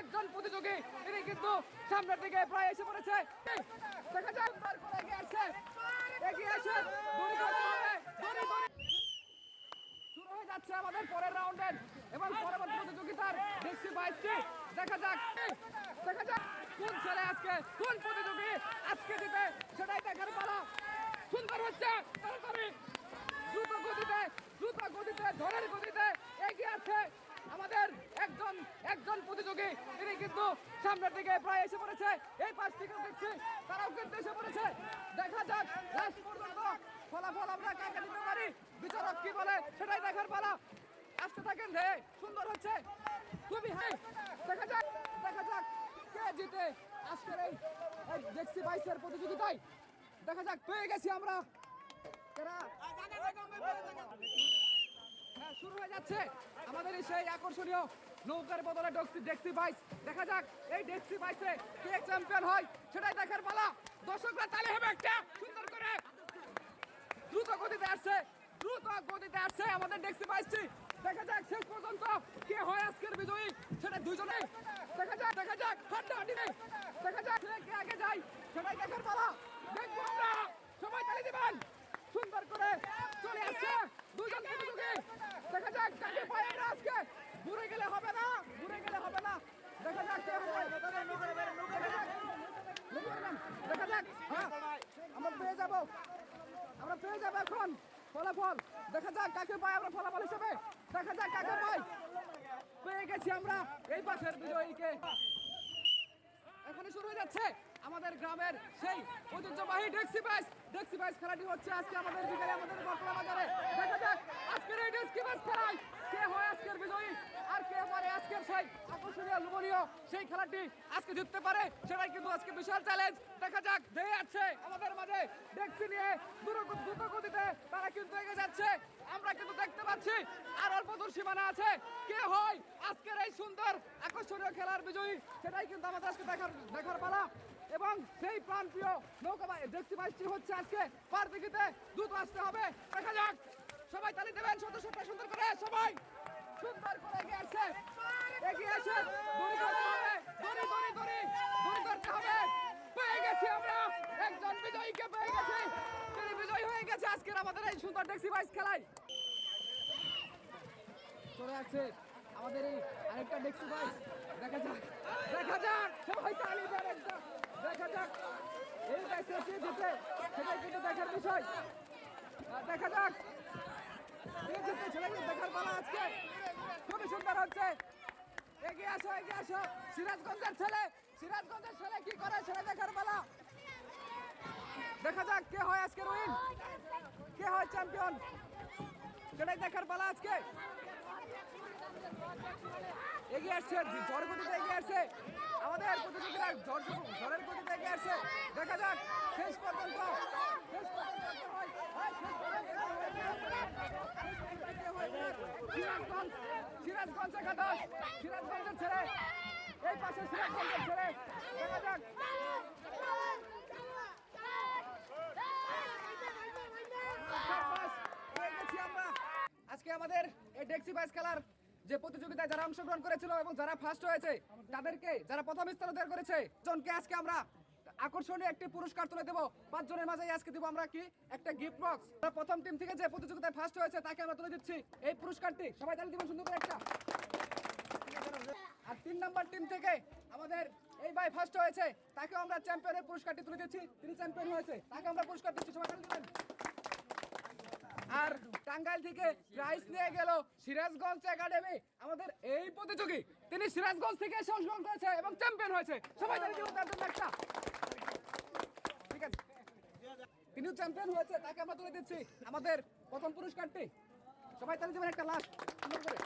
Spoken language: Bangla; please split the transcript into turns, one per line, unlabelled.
একজন প্রতিযোগী, তিনি কিন্তু সামনের দিকে প্রায় এসে পড়েছে। দেখা যাক। শুরু হয়ে যাচ্ছে আমাদের পরের রাউন্ডের। এবং পরবর্তী প্রতিযোগিতার দেখছি বাইশটি। দেখা যাক দেখা যাক কোন ছেলে আজকে, কোন প্রতিযোগী আজকে জিতে, সেটাই দেখার পালা। সুন্দর হচ্ছে, তাড়াতাড়ি, দ্রুত গতিতে, দ্রুত গতিতে ঝড়ের গতিতে এগিয়ে আছে আমাদের একজন একজন প্রতিযোগী। তিনি কিন্তু সামনের দিকে প্রায় এসে পড়েছে। এই পাশ থেকে দেখছি, তারাও কিন্তু এসে পড়েছে। দেখা যাক, লাস্ট পর্যন্ত ফলাফল আমরা কাকে দিতে পারি। বিচারক কি বলে, সেটাই দেখার পালা। আসতে থাকেন রে, সুন্দর হচ্ছে। খুবই হাই দেখা যাক দেখা যাক কে জিতে আজকের এই জেক্সি বাইসের প্রতিযোগিতায়। দেখা যাক, পেয়ে গেছি আমরা। শুরু হয়ে যাচ্ছে। আমাদের সেই আকর্ষণীয় নৌকার বদলে ডক্সি ডেক্সি বাইস। দেখা যাক, এই ডেক্সি বাইসে কে চ্যাম্পিয়ন হয়, সেটাই দেখার পালা। দর্শকরা তালে হবে একটা, সুন্দর করে। দ্রুত গতিতে আসছে, দ্রুত গতিতে আসছে আমাদের ডেক্সি বাইসটি। দেখা যাক শেষ পর্যন্ত কে হয় আজকের বিজয়ী, সেটা দুজনে দেখা যাক দেখা যাক হাড্ডা হাড্ডি দেখা যাক কে আগে যায়, সেটাই দেখার পালা দেখব আমরা সবাই তালি দিবেন সুন্দর করে চলে আসছে দুজন প্রতিযোগী দেখা যাক কাকে পায় আমরা আজকে ঘুরে গেলে হবে না ঘুরে গেলে হবে না দেখা যাক কে হয় দেখা যাক দেখা যাক হ্যাঁ আমরা পেয়ে যাব আমরা পেয়ে যাব এখন ফলাফল। দেখা যাক কাকে পাই আমরা ফলাফল হিসেবে। দেখা যাক কাকে পাই পেয়ে গেছি আমরা এই পাশের বিজয়ীকে। এখানে শুরু হয়ে যাচ্ছে আমাদের গ্রামের সেই ঐতিহ্যবাহী ডেক্সি বাইস ডেক্সি বাইস খেলাটি হচ্ছে আজকে আমাদের বিকালে আমাদের বর্তমান বাজারে। দেখা যাক আজকের এই ডেক্সি বাইস খেলায় কে হয় আজকের বিজয়ী আর কে পারে আজকের সেই আকর্ষণীয়, লোভনীয় সেই খেলাটি আজকে জিততে পারে। সেটাই কিন্তু আজকে বিশাল চ্যালেঞ্জ দেখা যাক ধেয়ে যাচ্ছে আমাদের মাঝে। ডেক্সি নিয়ে দ্রুত গতিতে তারা কিন্তু এগিয়ে যাচ্ছে। আমরা কিন্তু দেখতে পাচ্ছি আর অল্প দূর সীমানা আছে। কে হয়? আজকের এই সুন্দর আকর্ষণীয় খেলার বিজয়ী, সেটাই কিন্তু আমাদের আজকে দেখার দেখার পালা। এবং সেই প্রাণপ্রিয় নৌকা দেখছি বাইশটি হচ্ছে আজকে পার দিঘিতে দ্রুত আসতে হবে। দেখা যাক। সবাই তালি দেবেন সদস্যটা সুন্দর করে। সবাই সুন্দর করে এগিয়ে আসছে। এগিয়ে আসে দড়ি ধরতে হবে দড়ি দড়ি দড়ি দড়ি ধরতে হবে পেয়ে গেছি আমরা একজন বিজয়ীকে পেয়ে গেছি তিনি বিজয়ী হয়ে গেছে আজকের আমাদের ট্যাক্সি বাইস খেলায় চলে আসছে আমাদের এই আরেকটা ডেক্সি বাইস দেখা যাক দেখা যাক, সবাই তালি দেন একদম দেখা যাক, এই বাইসে কে জিতে, সেটাই কিন্তু দেখার বিষয়। দেখা যাক, কে জিতে সেটা কিন্তু দেখার পালা আজকে। খুবই সুন্দর হচ্ছে। এগিয়ে আসো এগিয়ে আসো। সিরাজগঞ্জের ছেলে সিরাজগঞ্জের ছেলে কি করে, সেটা দেখার পালা। দেখা যাক, কে হয় আজকের উইন কে হয় চ্যাম্পিয়ন সেটাই দেখার পালা আজকে। এগিয়ে আসছে ঝড় গতিতে এগিয়ে আসছে। আমাদের প্রতিযোগীরা ঝড় ঝড়ের গতিতে এগিয়ে আসছে। দেখা যাক, শেষ পর্যন্ত? সিরাজগঞ্জ সিরাজগঞ্জ একাদশ সিরাজগঞ্জের ছেলে, এই পাশে সিরাজগঞ্জের ছেলে। দেখা যাক চারপাশ পেয়ে গেছি আমরা। আজকে আমাদের ডেক্সি বাইস খেলার যে প্রতিযোগিতায় যারা অংশগ্রহণ করেছিল এবং যারা ফার্স্ট হয়েছে, তাদেরকে যারা প্রথম স্থান অধিকার করেছে, জনকে আজকে আমরা আকর্ষণীয় একটি পুরস্কার তুলে দেবো। পাঁচজনের মাঝে আজকে দিব আমরা কি? একটা গিফট বক্স প্রথম টিম থেকে যে প্রতিযোগিতায় ফার্স্ট হয়েছে, তাকে আমরা তুলে দিচ্ছি। এই পুরস্কারটি সবাই তাহলে দিবেন সুন্দর করে একটা। আর তিন নাম্বার টিম থেকে আমাদের এই ভাই ফার্স্ট হয়েছে তাকে আমরা চ্যাম্পিয়নের পুরস্কারটি তুলে দিচ্ছি। তিনি চ্যাম্পিয়ন হয়েছে, তাকে আমরা পুরস্কার দিচ্ছি। সবাই তালি দিবেন। আর টাঙ্গাইল থেকে প্রাইজ নিয়ে গেল সিরাজগঞ্জ একাডেমি, আমাদের এই প্রতিযোগী। তিনি সিরাজগঞ্জ থেকে এসে অংশগ্রহণ করেছে এবং চ্যাম্পিয়ন হয়েছে। সবাই তাদের দিব তার জন্য একটা। ঠিক আছে। তিনিও চ্যাম্পিয়ন হয়েছে, তাকে আমরা তুলে দিচ্ছি। আমাদের প্রথম পুরস্কারটি। সবাই তাদের দেবেন একটা লাস্ট সুন্দর করে।